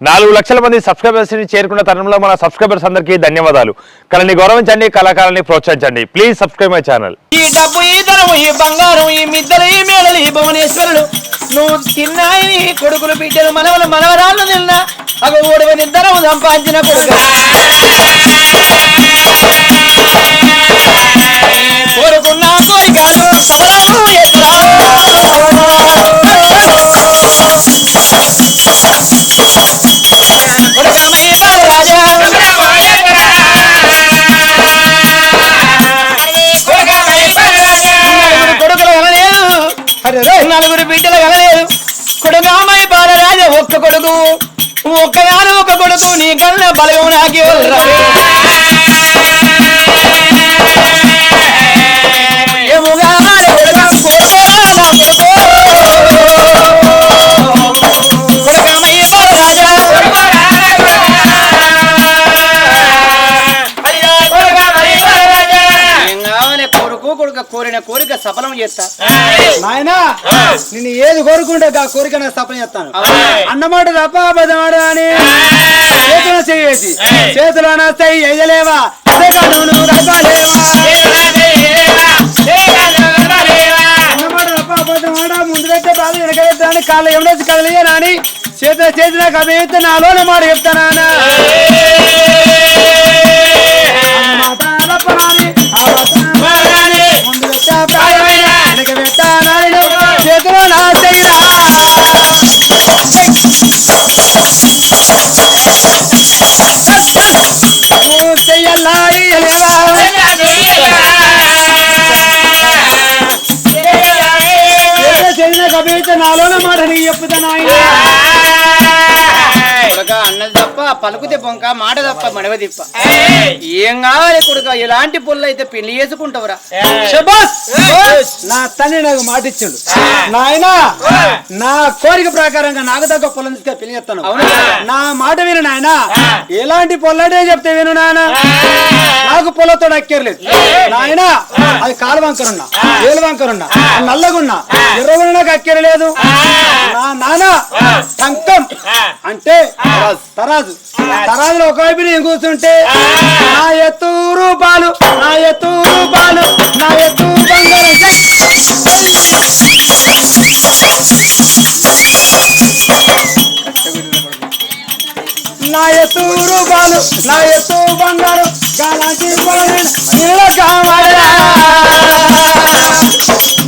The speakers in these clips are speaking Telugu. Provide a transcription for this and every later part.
నాలుగు లక్షల మంది సబ్స్క్రైబర్స్ని చేరుకున్న తరుణంలో మన సబ్స్క్రైబర్స్ అందరికీ ధన్యవాదాలు. కళని గౌరవించండి కళాకారాన్ని ప్రోత్సహించండి. ప్లీజ్ సబ్స్క్రైబ్ మై ఛానల్ ఈ డబ్బు ఈ ధనము ఈ బంగారం ఈ మిద్దలు ఈ మేడలు ఈ భువనేశ్వరుడు నువ్వు తిన్నాయి కొడుకులు బిడ్డలు మనవలు మనవరాళ్ళు తిన్నా అవి ఓడివని ధనము సంపాదించిన కొడుకు కోరుకున్న కోరికలు నలుగురు బిడ్డలు కలలేదు కొడుకు అమ్మాయి బాలరాజ ఒక్క కొడుకు ఒక్కగాను ఒక కొడుకు నీ కన్న బలం నాకే కోరిన కోరిక సఫలం చేస్తా. నాయనా నిన్ను ఏది కోరుకుంటే ఆ కోరిక నాకు సఫలం చేస్తాను. అన్నమాట తప్ప అబద్ధమాట అని చేతులు చేసి. చేతులు నస్తాయి ఎయ్యలేవా అదే కాదు నువ్వు రవ్వలేవా? అన్నమాట తప్ప అబద్ధమాట ముందు పెట్టే బాధ వెనక పెట్టాను కాళ్ళు ఎవడేసి కదలియా నాని? చేతులు చేసి నాకు అవి అయితే నాలోనే మాట చెప్తానా పలుకుతే పొంక మాట తప్ప మడవ తిప్ప. ఏం కావాలి కొడుక? ఎలాంటి పుల్ల అయితే పెళ్ళి చేసుకుంటావురా? నా తండ్రి నాకు మాట ఇచ్చిండు. నాయనా నా కోరిక ప్రకారంగా నాకు తగ్గ పొలం తీసుకొని పెళ్ళి చేస్తాను? నా మాట విను నాయన. ఎలాంటి పొల్లడే చెప్తే విను నాయన. నాకు పొలతో అక్కర్లేదు. నాయన అది కాలు వంకరున్నా ఏలు వంకరున్నా నల్లగున్నా ఎర్రగున్నా నాకు అక్కర్లేదు. నా నాన్న టంకం అంటే తరాజు. తరాజులో ఒకవైపు నేను కూర్చుంటే నా ఎత్తు రూపాలు నా ఎత్తు రూపాలు నా ఎత్తు బంగారం! నా ఎత్తు రూపాలు నా ఎత్తు బంగారం. గాలాంటి నీళ్ళ కావాలా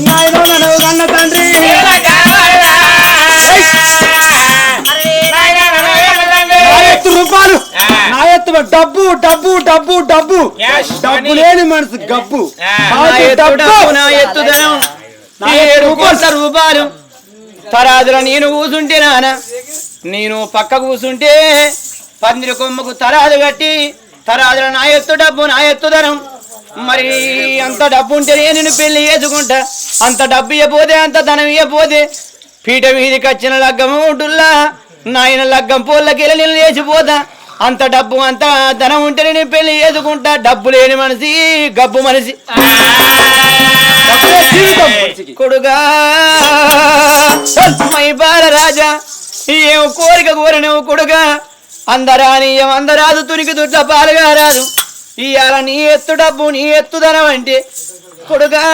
నాయనో నన్ను కన్న తండ్రి డబ్బు డబ్బు డబ్బు డబ్బు. డబ్బు లేని మనసు గబ్బు. నా ఏడు కోట్ల రూపాయలు. తరాదుల నేను కూసుంటే నాన్న నేను పక్క కూసుంటే పందిరి కొమ్మకు తరాదు కట్టి తరాదుల నా ఎత్తు డబ్బు నా ఎత్తు ధనం. మరి అంత డబ్బు ఉంటే నేను పెళ్ళి చేసుకుంటా. అంత డబ్బు ఇవ్వపోతే అంత ధనం ఇవ్వపోతే పీట వీధికి వచ్చిన లగ్గము డుల్లా నాయన లగ్గం పోళ్ళకి నేను లేచిపోతా. అంత డబ్బు అంత ధనం ఉంటేనే నేను పెళ్ళి చేసుకుంటా. డబ్బు లేని మనిషి గబ్బు మనిషి. కొడుగా మై రాజా ఏం కోరిక కోరినవు కొడుగా అందరానీయం అందరాదు తునికి దుడ్డ పాలుగా రాదు ఇవాళ నీ ఎత్తు డబ్బు నీ ఎత్తు ధనం అంటే కొడుగా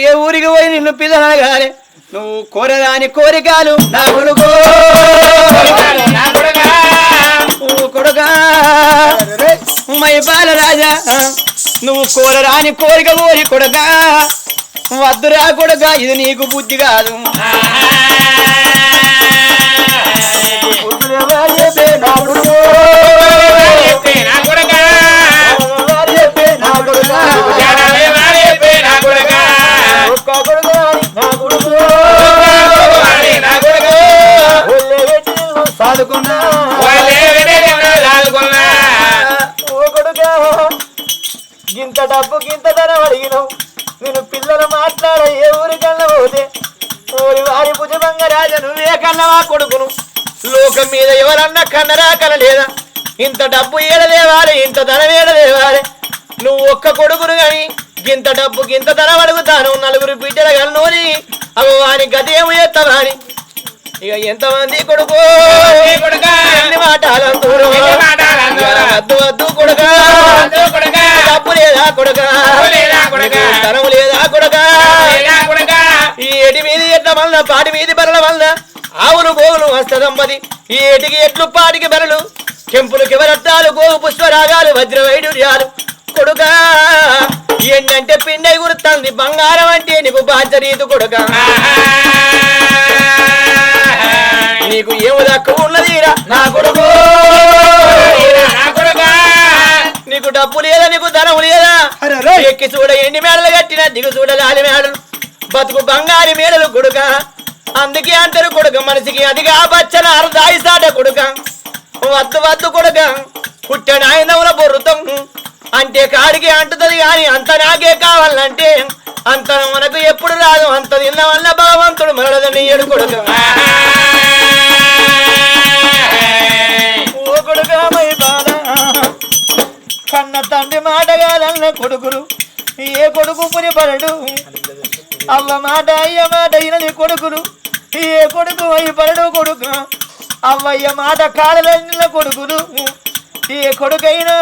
ఏ ఊరికి పోయి నిన్ను పిల్లనగానే నువ్వు కోరదాని కోరికలు నా కొడుకు. కొడుగా మై బాల రాజా నువ్వు కోరరాని కోరిక కోరి కొడుగా వద్దురా కొడుగా ఇది నీకు బుద్ధి కాదు. బుద్ధులెవరు గింత డబ్బు గింత ధర అడిగినావు. నేను పిల్లలు మాట్లాడే ఏ ఊరికన్నా పోతే ఓరి వారి భుజమంగ రాజ నువ్వే కన్నవా కొడుకును? లోకం మీద ఎవరన్నా కన్నరా కనలేదా? ఇంత డబ్బు ఏడలేవారే ఇంత ధనం ఏడలేవాలి నువ్వు ఒక్క కొడుకును గాని గింత డబ్బు గింత ధనం అడుగుతాను నలుగురు బిడ్డల కన్నోని అవి వాని గదేము ఎత్తవాని. ఇక ఎంతమంది కొడుకు? ఎన్ని మాటలందరూ? వద్దు వద్దు కొడుక? డబ్బు లేదా కొడుక? ధనము లేదా కొడుక? ఈ ఎటి మీది ఎట్ల వలన పాటి మీది బరల వలన? ఆవులు గోవులు హస్తదంపతి ఈ ఏటికి ఎట్లు పాటికి బరలు కెంపులు కివరత్తాలు గోవు పుష్పరాగాలు వజ్ర వైడూర్యాలు కొడుకా ఏంటంటే పిండై గురుతుంది బంగారం అంటే నీకు బాధ్యరీతు కొడుక. నీకు ఏమి ఉన్నదిరా? నా కొడుకు. నీకు డబ్బు లేదా? నీకు ధనం లేదా. ఎక్కి చూడ ఎండి మేడలు కట్టిన దిగు చూడ లాలి మేడలు. బతుకు బంగారు మేడలు కొడుక. అందుకే అంటారు కొడుక మనిషికి అదిగా బచ్చన అరదాయి సాట కొడుక. వద్దు వద్దు కొడుక. పుట్టిన ఆయనవుల బొర్రుతం. అంటే కాడికి అంటుతుంది కానీ అంత నాకే కావాలంటే అంత మనకు ఎప్పుడు రాదు అంత తిన్న వల్ల భగవంతుడు మరడదని ఏడు కొడుకు. బాల కన్న తండ్రి మాటగాలన్న కొడుకులు ఏ కొడుకు పురిపడడు? అవ్వ మాట అయ్య మాట అయినది కొడుకులు ఏ కొడుకు పరడు కొడుకు? అవ్వయ్య మాట కాడలన్న కొడుకులు ఏ కొడుకైనా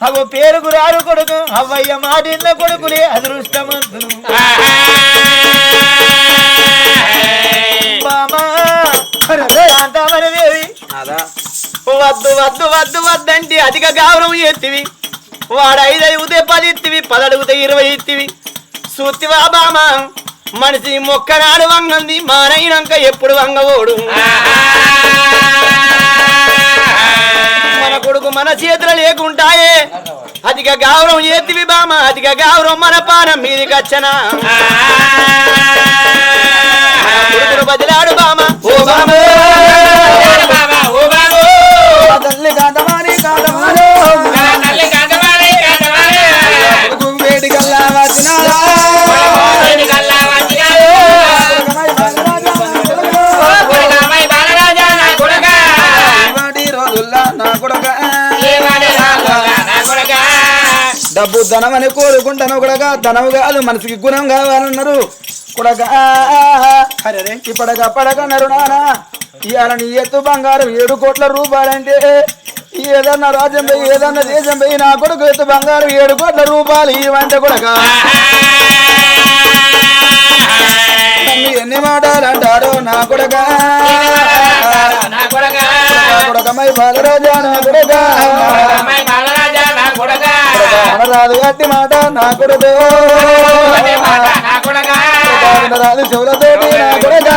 అవ పేరుకు రారు కొడుకు అవ్వయ్య మాట ఇన్న కొడుకులే అదృష్టమంతులు బామా అరే రే. శాంతమని దేవి. వద్దు వద్దు వద్దు వద్దంటే అధిక గౌరవం ఎత్తివి వాడు ఐదు అడిగితే పది ఇత్తివి పది అడిగితే ఇరవై ఇత్తివి. సూతివా బామ మనిషి మొక్కనాడు వంగంది మానైనాక ఎప్పుడు వంగవోడు. కొడుకు మన చేతులు లేకుంటాయే. అధిక గౌరవం ఎత్తివి బామ అధిక గౌరవం మన పానం మీది కచ్చనా బదిలాడు బామ. ఓ బామ. డబ్బు ధనమని కోరుకుంటాను కొడగా ధనము కాదు మనసుకి గుణం కావాలన్నారు. కొడగా అరే ఇప్పటిక పడకన్నారు నానా. ఇవాళ నీ ఎత్తు బంగారం ఏడు కోట్ల రూపాయలంటే ఏదన్నా రాజ్యం పోయి ఏదన్నా దేశం పోయి నా కొడుకు ఎత్తు బంగారం ఏడు కోట్ల రూపాయలు ఇవంటే నన్ను ఎన్ని మాటలు అంటారో నా కొడక కొడకమై బాలరాజా నా కొడక అనరాదు గట్టి మాట నా కొడుకు రాదు చెవులతోటి నా కొడుక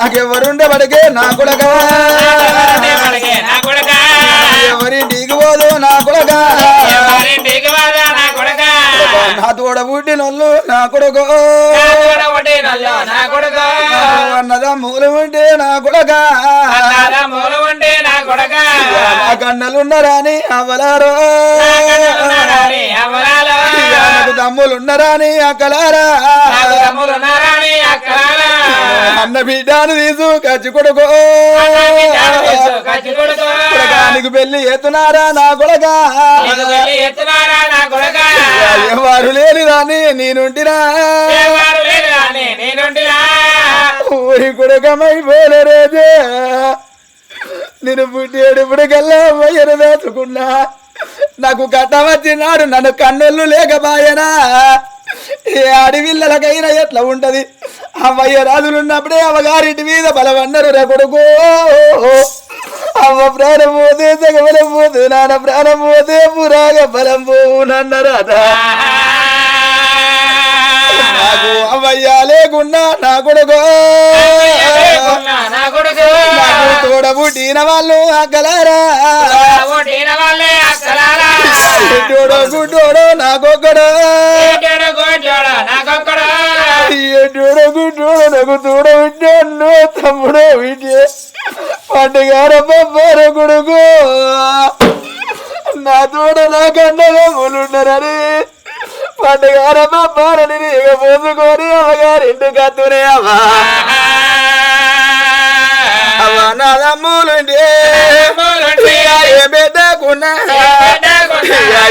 నాకెవరుండే పడికే నా కొడక ఎవరి తోడ పుట్టినోళ్ళు నా కొడుకు. అన్నదా మూలం ఉంటే నా కొడక. కన్నలున్నరాని అవలారో. నాకు తమ్ములున్నరాని అక్కలారా అన్న బిడ్డను తీసు కచ్చి కొడుకో. కొడకానికి పెళ్ళి ఎత్తున్నారా నా కొడక? ఎవరు లేని రాని నేనుంటిరా ఊరి కొడుకమై పోలే రేజే నేను పుట్టేడుపుడికల్లా పోయరు వేసుకున్నా నాకు గత వచ్చినాడు నన్ను కన్నెళ్ళు లేకపాయనా? ఏ అడవిల్లలకైనా ఎట్లా ఉంటది? అవ్వయ్య రాజులున్నప్పుడే అవ్వగారింటి మీద బలవన్నారు రే కొడుకు. అవ్వ ప్రాణం పోతే సగబలం పోతే నాన్న ప్రాణం పోతే పురాగ బలం పోవునన్నారు అదా నాకు అవ్వయ్య లేకున్నా నా కొడుకు. తోడబుట్టిన వాళ్ళు అక్కలారా ఎడ్డోడో గుడ్డోడో నాకొక్కడో ఎడ్డోడో గుడ్డోడో నాకు తోడబుట్టాను తమ్ముడో విటే పండుగారమ్మ కొడుకు. నా తోడ నా కన్నగా ములుండరని పండుగారమ్మ పారని ఇక పోసుకొని అమ్మగారింటి కత్తునే అమ్మా. అవ్వ నా ఏ బిడ్డకున్నా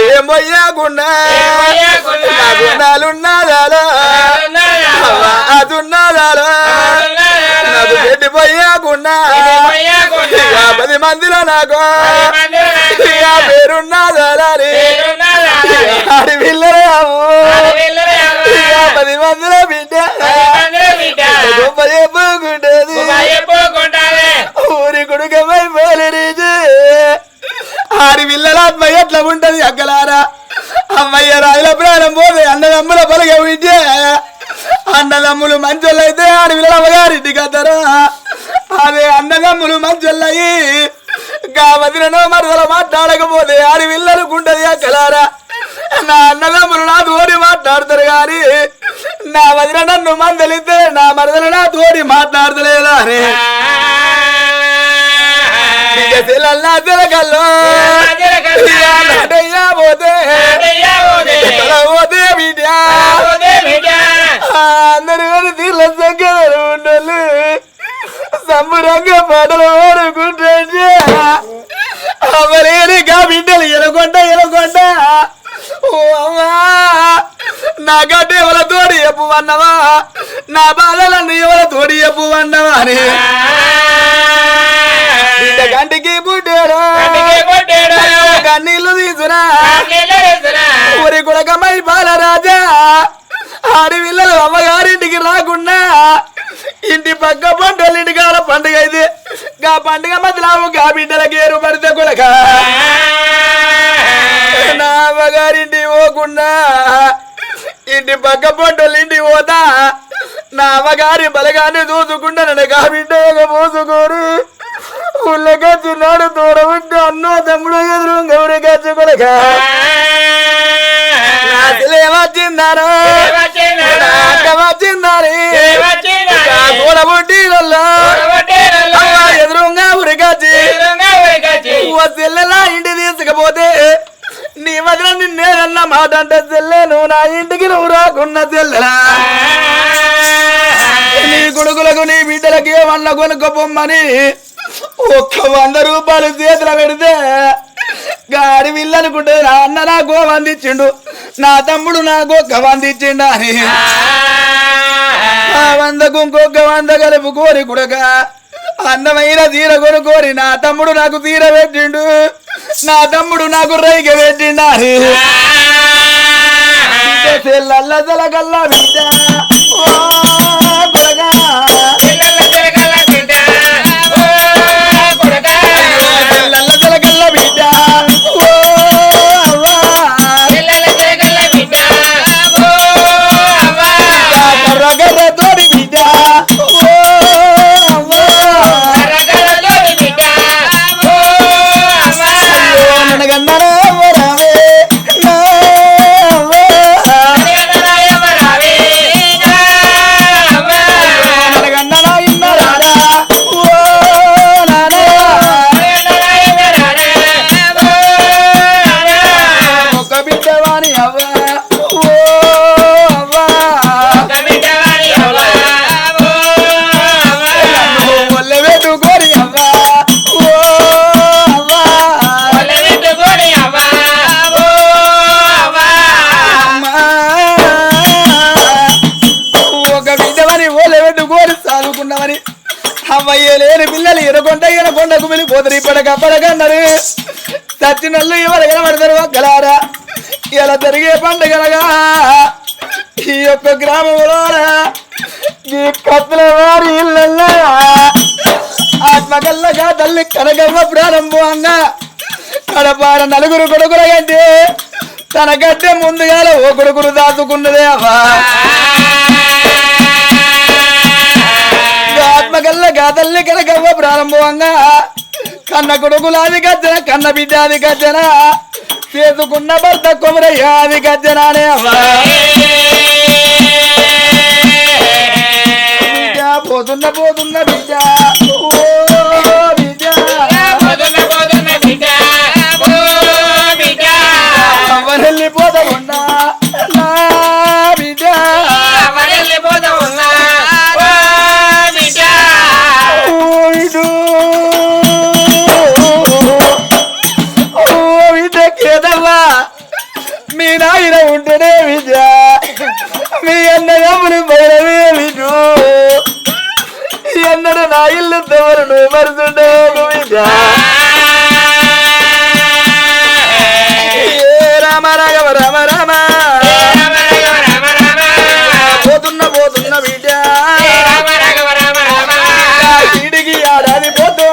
ఏ మొయ్యకున్నా నా గుణాలున్నదాలో అదున్నదాలో పెట్టిపోయాకున్నా ఇక పది మందిలో నాకు. రే పది మందిలో బిడ్డ గొప్ప చెప్పుకుంటేది ఊరి కొడుకమై పోలేరీజు ఆడి పిల్లల అమ్మాయి ఎట్లా ఉంటది అక్కలారా అమ్మయ్య రాయల ప్రాణం పోతే అన్నదమ్ముల పలక విద్య అన్నదమ్ములు మంచోళ్ళైతే ఆడి పిల్లల అమ్మగారింటికి వస్తారా అదే అన్నదమ్ములు మంచోళ్ళయి కావదినో మరదల మాట్లాడకపోతే ఆడి పిల్లలు గుండది అక్కలారా నా అన్నదమ్ములు నా గాని నా వదిన నన్ను మందలిస్తే నా మరదలు నా తోడి మాట్లాడతలేదా? అని పిల్లల్లా తిరగల్లో పోతే. పోతే. బిడ్డ? అందరు కూడా తీర్ల సంఖ్యలు ఉండాలి. సంబరంగా పాటలు పాడుకుంటే అమరేరిగా బిడ్డలు ఎలగొండ ఎలగొండ. ఓ అమ్మా నా గడ్డ ఎవల తోడి అన్నవా నా బాధలన్నీ ఎవల తోడి అన్నవా అని. బిడ్డ గంటికి పుట్టాడు? కన్నీళ్ళు తీసురా ఊరి కుడకమై బాలరాజా? ఆడి పిల్లలు అమ్మగారింటికి రాకుండా ఇంటి పక్క పంటల ఇంటికాల పండుగ అయితే గా పండుగ మధ్యలో గా బిడ్డలకి ఏరు పడితే కొడక. నా అమ్మగారింటి పోకుండా ఇంటి పక్క పంటల ఇంటికి పోతా. నా అమ్మగారి బలగాన్ని చూసుకుంటా నన్ను బిడ్డ పోసుకోరు ఉల్లకొచ్చినాడు దూర ఉంటే అన్నో తమ్ముడు ఎదురు గౌరి అసలే వచ్చిందారా? ఎదురుగా ఓ చెల్లెలా ఇంటి తీసుకపోతే? వదిన నిన్నేదన్న మాట అంటే చెల్లెను నా ఇంటికి నువ్వు రాకున్న చెల్లెలా నీ కొడుకులకు నీ బిడ్డలకు ఏమన్నా కొనుక్కోపోమ్మని ఒక్క వంద రూపాయలు చేతుల పెడితే గాడి విల్లనుకుంటే నా అన్న నాకు వందిచ్చిండు నా తమ్ముడు నాకు ఒక్క వందిచ్చిండు అని. ఆ వందకు ఇంకొక వంద కలుపు కోరి కుడక అందమైన తీర కొనుకోరి నా తమ్ముడు నాకు తీర పెట్టిండు. నా తమ్ముడు నాకు అని చెల్లల్ల జలగల్ల బిడ్డ. జలగల్ల బిడ్డ. అమ్మయ్య లేని పిల్లలు ఎనకొండ ఎనకొండకు వెళ్ళి పోతారు ఇప్పటికి అప్పటికన్నారు. చచ్చినల్లు ఎవరు కనబడతారు ఒక్కలారా. ఇలా జరిగే పండుగలగా ఈ యొక్క గ్రామంలో ఈ కత్తుల వారి ఇళ్ళల్లో. ఆత్మకల్లగా తల్లి కనగమ్మ ప్రారంభంగా కడపార నలుగురు కొడుకులగంటే తన కంటే ముందుగాల ఓ కొడుకులు దాచుకున్నదే అవ్వా. ఆత్మకల్ల గాతల్లి కనగమ్మ ప్రారంభంగా. కన్న కొడుకులాది గజ్జన కన్న బిడ్డాది గజ్జన. చేసుకున్న భర్త కొమరయ్యాది గజ్జన అనే పోతున్న పోతున్న బిడ్డ. మీ అన్నదమ్ములు బయలవే విటు ఈ అన్న నా ఇల్లు ఎవరు నువ్వు మరుతుండవు రామ రాఘవ రామ రామ. పోతున్న పోతున్న బిడ్డ. ఆడాది పోతూ.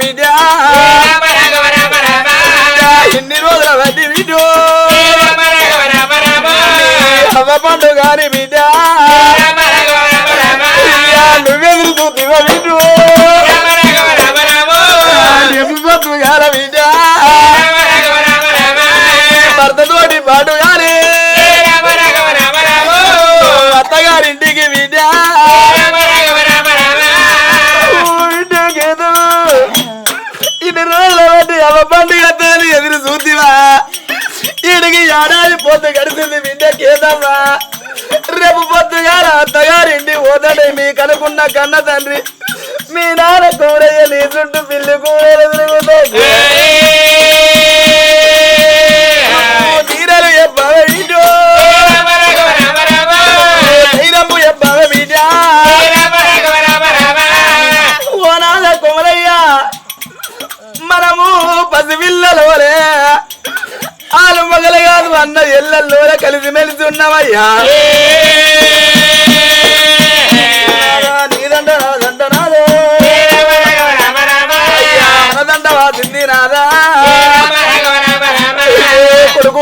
బిడ్డ. ఇన్ని రోజుల వడ్డీ బిడ్డ. అవ్వ పండు గారి బిడ్డ నువ్వెదురు చూద్దివ బిడ్డ ఎప్పుడు పొద్దు గాల బిడ్డ భర్తతోటి పాటు గారి అత్తగారింటికి బిడ్డ బిడ్డకేదో ఇన్ని రోజుల బట్టి అవ్వ పండుగ తేలి ఎదురు చూద్దివా ఈడికి ఏడాది పొద్దు గడిచింది అత్తగారింటి పోతాడే మీకు అనుకున్న కన్న తండ్రి. మీ నాన్న కూరయ్య నీ చుట్టూ పిల్లి కూరలు తీరలు వీడా ఓనాల కుమరయ్య మనము పసిపిల్లలోలే. ఆలు మగలు కాదు అన్న ఎల్లల్లోనే కలిసి మెలిసి ఉన్నామయ్యా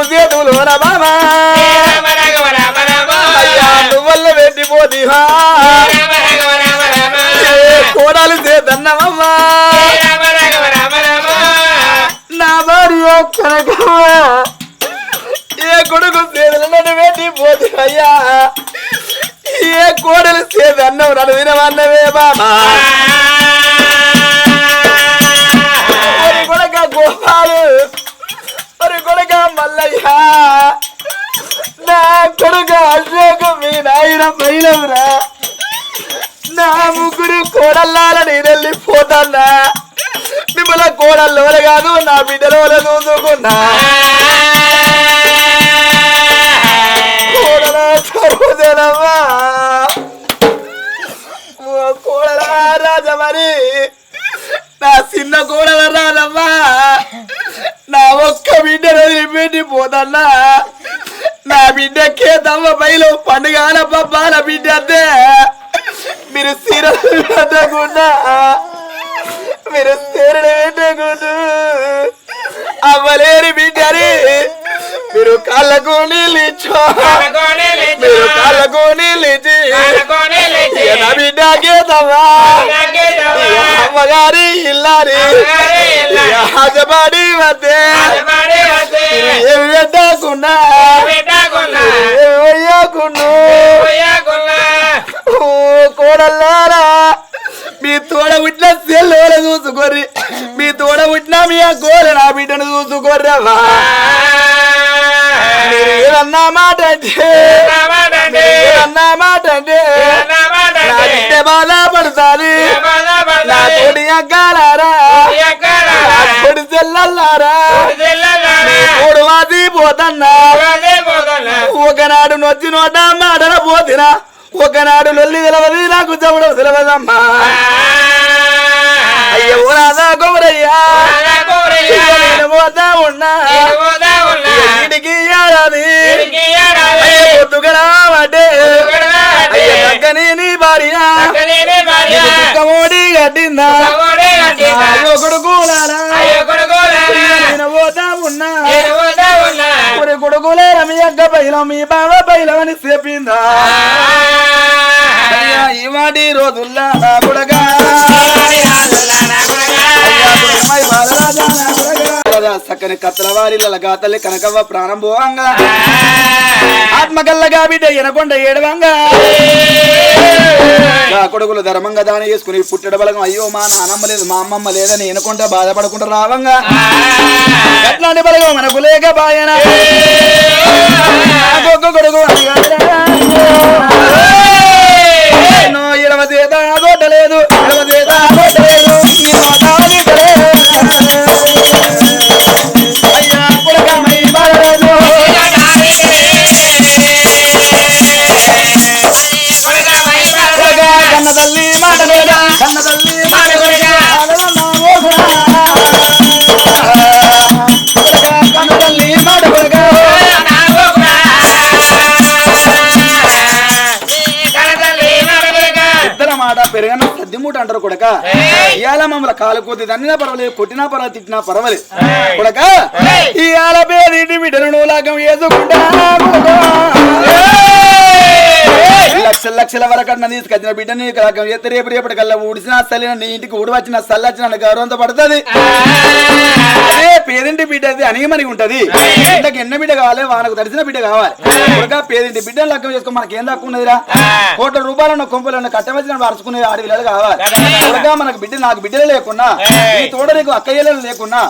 చేతులు అయ్యా నువ్వల్ల పెట్టిపోతీవా కోడాలు చేతన్నమమ్మా నా భార్య కనకమ్మ ఏ కొడుకు నన్ను పెట్టిపోతీ అయ్యా ఏ కోడలు చేతి అన్నం నన్ను వినవన్నవే బాబా. కొడక గోపాలు. ఒరి కొడక మల్లయ్య నా కొడుక అశోక మీ నాయన పైలవురా నా ముగ్గురు కోడల్లాలని వెళ్ళిపోతాన్నా మిమ్మల్ని కోడల్లో కాదు నా బిడ్డలో చూసుకున్నా కోడల సరోజనమ్మా పైలో పండుగల పబ్బాల బిడ్డ అంతే మీరు సీరలు పెట్టకుండా మీరు సీరలు పెట్టకుండా అవ్వలేని బిడ్డని మీరు కళ్ళకు ఇచ్చో మీరు కళ్ళకు ఇక నా బిడ్డకే దమ్మా అమ్మగారి ఇల్లారి. హజబాడి వద్దే. ఏమి కోడల్లారా. మీ తోడ పుట్టిన సెల్లోల చూసుకోర్రి. మీ తోడ పుట్టిన మీ ఆ గోల నా బిడ్డను చూసుకోర్రవా మీరు మాట అంటే అన్నా మాట అంటే నా బిడ్డ బాధపడతాది నా తోడి అగ్గాలారా. నా తోడి చెల్లల్లారా మూడు వాది పోతన్నా ఒకనాడు నొచ్చి నోట మాటల పోతినా ఒకనాడు లొల్లి తెలవది నాకు చెప్పడం తెలవదమ్మా అయ్యో రాధా నేను పోతా ఉన్నా. ఇంటికి అయ్యో పొద్దుగడా పడ్డే అయ్యో చక్కని నీ భార్య. అయ్యో కొడుకులారా నేను పోతా ఉన్నా? ఒరే కొడుకులేరా మీ అక్క పైలం మీ బావ పైలం అని చెప్పిందా ఈ వాటి రోజుల్లా కొడగా సక్కని కత్తల వారిల గాతల్లి కనకవ్వ ప్రాణం పోవంగా ఆత్మకల్లగా బిడ్డ ఎనకొండ ఏడవంగా నా కొడుకులు ధర్మంగా దాని చేసుకుని పుట్టడ బలగం. అయ్యో మా నానమ్మ లేదు మా అమ్మమ్మ లేదని ఎనకుండా బాధపడకుండా రావంగా. ఎట్లాంటి బలగం మనకు లేక బాయన. కొడుకు అంటారు కొడక? ఇవాళ మమ్మల్ని కాలు కొద్ది తన్నినా పర్వాలేదు కొట్టినా పర్వాలేదు తిట్టినా పర్వాలేదు. కొడక? ఇవాళ పేదింటి బిడ్డను లాగం వేసుకుంటా. లక్షల లక్షల వరకు అన్న తీసుకొచ్చిన బిడ్డని చేస్తే రేపు రేపటి కల్లా ఊడిసిన సల్లిన నీ ఇంటికి ఊడి వచ్చిన సల్లచ్చిన గౌరవంతో పడుతుంది. అదే పేదింటి బిడ్డ అది అనిగమని ఉంటది. ఇంతకు ఎన్న బిడ్డ కావాలి? వానకు తడిసిన బిడ్డ కావాలి. కొడుక పేదింటి బిడ్డను లెక్క చేసుకో మనకి ఏం తక్కువ ఉన్నదిరా? కోట్ల రూపాయలను కొంపలను కట్టవలసిన అరుచుకునే ఆడపిల్లలు కావాలి. మనకు బిడ్డ నాకు బిడ్డలు లేకున్నా నీ తోడ నీకు అక్కయ్యలు లేకున్నా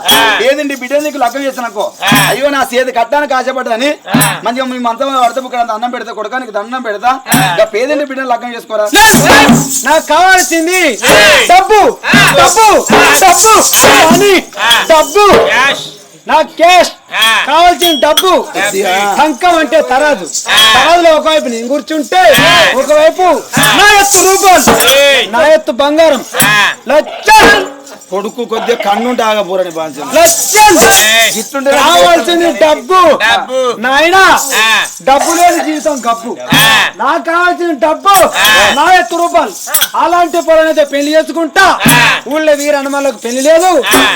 పేదింటి బిడ్డ నీకు లెక్క చేసినకో అయ్యో నా సేది కట్టడానికి ఆశపడ్డదని మంచిగా మీ మంచం పడితే ఇక్కడ అన్నం పెడతా కొడుక నీకు దండం పెడతా పేద పేదింటి బిడ్డను లగ్గం చేసుకోరా? నాకు కావాల్సింది డబ్బు. డబ్బు. డబ్బు. మనీ. డబ్బు. నాకు క్యాష్. కావాల్సిన డబ్బు. సంకం అంటే తరాదు తరాదులో ఒకవైపు నేను కూర్చుంటే ఒకవైపు నా ఎత్తు రూపాయలు నా ఎత్తు బంగారం. లక్షలు కొడుకు కొద్దిగా ఆగపోరని లక్షలు ఇట్లుంటే కావాల్సింది డబ్బు. నాయనా డబ్బు లేని జీవితం గబ్బు నాకు కావాల్సిన డబ్బు. నా ఎత్తు రూపాయలు అలాంటి పొలనైతే పెళ్ళి చేసుకుంటా. ఊళ్ళో వీర హనుమాన్లకు పెళ్ళి లేదు.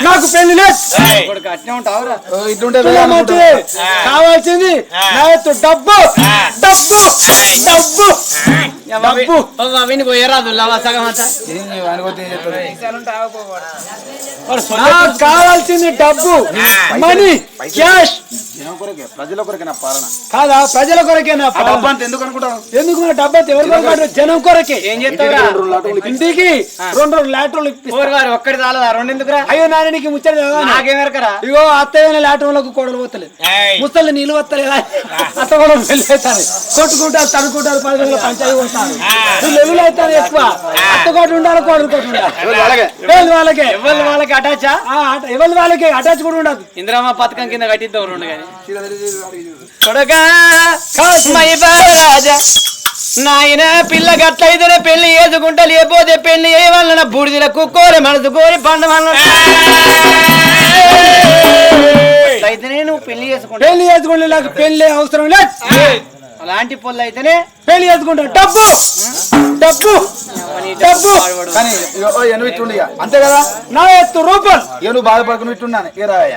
నాకు పెళ్ళి లేదు. కావాల్సింది నా ఎత్తు డబ్బు. డబ్బు. డబ్బు. పోయరాదు కావాల్సింది డబ్బు మనీ క్యాష్ ప్రజల కొరకే నా పాలన కాదా ప్రజల కొరకే నా పాలన. ఎందుకు అనుకుంటావు ఎందుకు నా డబ్బు అయితే ఎవరి కొరకు జనం కొరకే ఏం చేస్తావురా ఇంటికి రెండు రెండు లాటర్లు ఇప్పిస్తా. ఊరు వారు ఒక్కటి చాలదా రెండు ఎందుకురా అయ్యో నాన్న నీకు ముచ్చట తెలవదా? నాకేం ఎరకరా ఇగో అత్తయ్య లాటర్లకు కోడలు పోతలేదు ముసలి నీళ్ళు వస్తలేదా అత్త కూడా వెళ్ళేస్తారు కొట్టుకుంటారు తడుకుంటారు పది రోజుల పంచాయతీ వీళ్ళు ఎల్లులు అవుతారు ఎక్కువ. అత్త కోటి ఉండాలి కోడలు కోటి ఉండాలి. అలాగే ఎవరి వాళ్ళకే? ఎవరి వాళ్ళకి అటాచా? ఎవరి వాళ్ళకి? అటాచ్ కూడా ఉండదు. ఇందిరామ పథకం కింద కట్టిద్దాం రెండు కానీ కొడగా రాజా నాయన పిల్ల గట్లయితేనే పెళ్ళి చేసుకుంటా లేకపోతే పెళ్ళి చేయవలన బూడిదలకు కోరి మనసు కోరి పండ అయితేనే నువ్వు పెళ్ళి చేసుకుంటా పెళ్ళి చేసుకుంటే నాకు పెళ్ళి అవసరం లేదు. అలాంటి పొల్లు అయితేనే పెళ్ళి చేసుకుంటా డబ్బు! డబ్బు! డబ్బు కానీ. అంతే కదా? నా ఎత్తు రూపాయలు. ఇక నువ్వు బాధపడుకుని ఇట్టున్నాను ఇక రాయ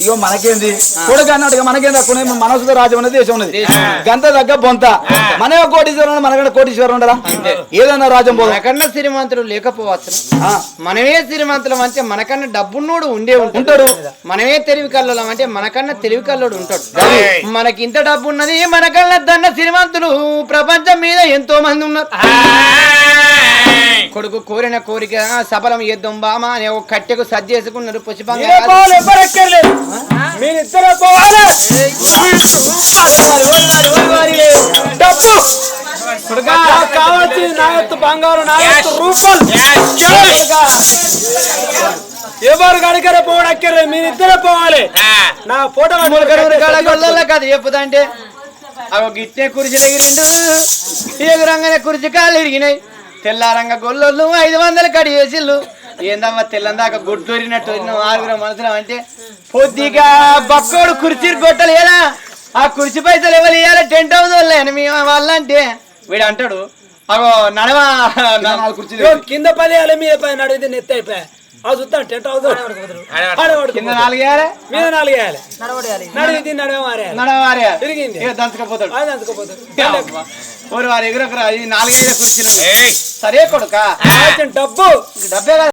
ఇగో మనకేంది? కొడుకు అన్నట్టుగా మనకేం తక్కువ మనసుతో రాజ్యం ఉన్నది. దేశం ఉన్నది. గంత దగ్గర బొంత. మన కోటీశ్వరం మనకన్నా కోటీశ్వరం ఉండరా ఏదన్నా రాజ్యం పోదా. మనకన్నా శ్రీమంతులు లేకపోవచ్చు. ఆ, మనమే శ్రీమంతులం అంటే మనకన్నా డబ్బున్నోడు ఉండే ఉంటాడు. ఉంటాడు. మనమే తెలివి కల్లోలం అంటే మనకన్నా తెలివి కల్లోడు ఉంటాడు. మనకి ఇంత డబ్బు ఉన్నది మనకన్నా దన్న శ్రీమంతులు ప్రపంచం మీద ఎంతో మంది ఉన్నారు. కొడుకు కోరిన కోరిక సఫలం చేద్దాం బామా అని ఒక కట్టెకు సర్ది చేసుకున్నారు నాకు కావాల్సింది నా ఎత్తు బంగారు నా రూపాయలు. కొడుకా. ఎవరు గడికరే పోవడం ఎక్కర్లే మీరిద్దరే పోవాలి. నా ఫోటో కథ చెప్పుదంటే అవి గిట్టే కురిసి ఎగిరిండు ఎగురంగానే కురిసి కాళ్ళు ఇరిగినాయి. తెల్లారంగా గొల్లొల్లు ఐదు వందలు కడి వేసిళ్ళు ఏందమ్మా తెల్లందాక గుడ్డూరినట్టు ఆరుగురు మనసులో అంటే పొద్దిగా బక్కోడు కుర్చీ కొట్టలేదా ఆ కుర్చీ పైసలు ఎవరు ఇవ్వాలి టెంట్ హౌస్ వాళ్ళని మీ వాళ్ళంటే వీడు అంటాడు అగో నడవ కుర్చీలు కింద పది వేయాలి మీద పది నడిగితే నెత్తి అయిపోయా. ఆ చూస్తాను టెంట్ హౌస్ కింద నాలుగు వేయాలి మీద నాలుగు వేయాలి నడిగి నడవ మారేయాలి నడవాలి తిరిగింది. దంచకపోతాడు. అది అందుకోపోతారు ఓరి వారు ఎగురకురా నాలుగైదు కూర్చున్నాడు సరే కొడుకా. డబ్బు. డబ్బే కదా.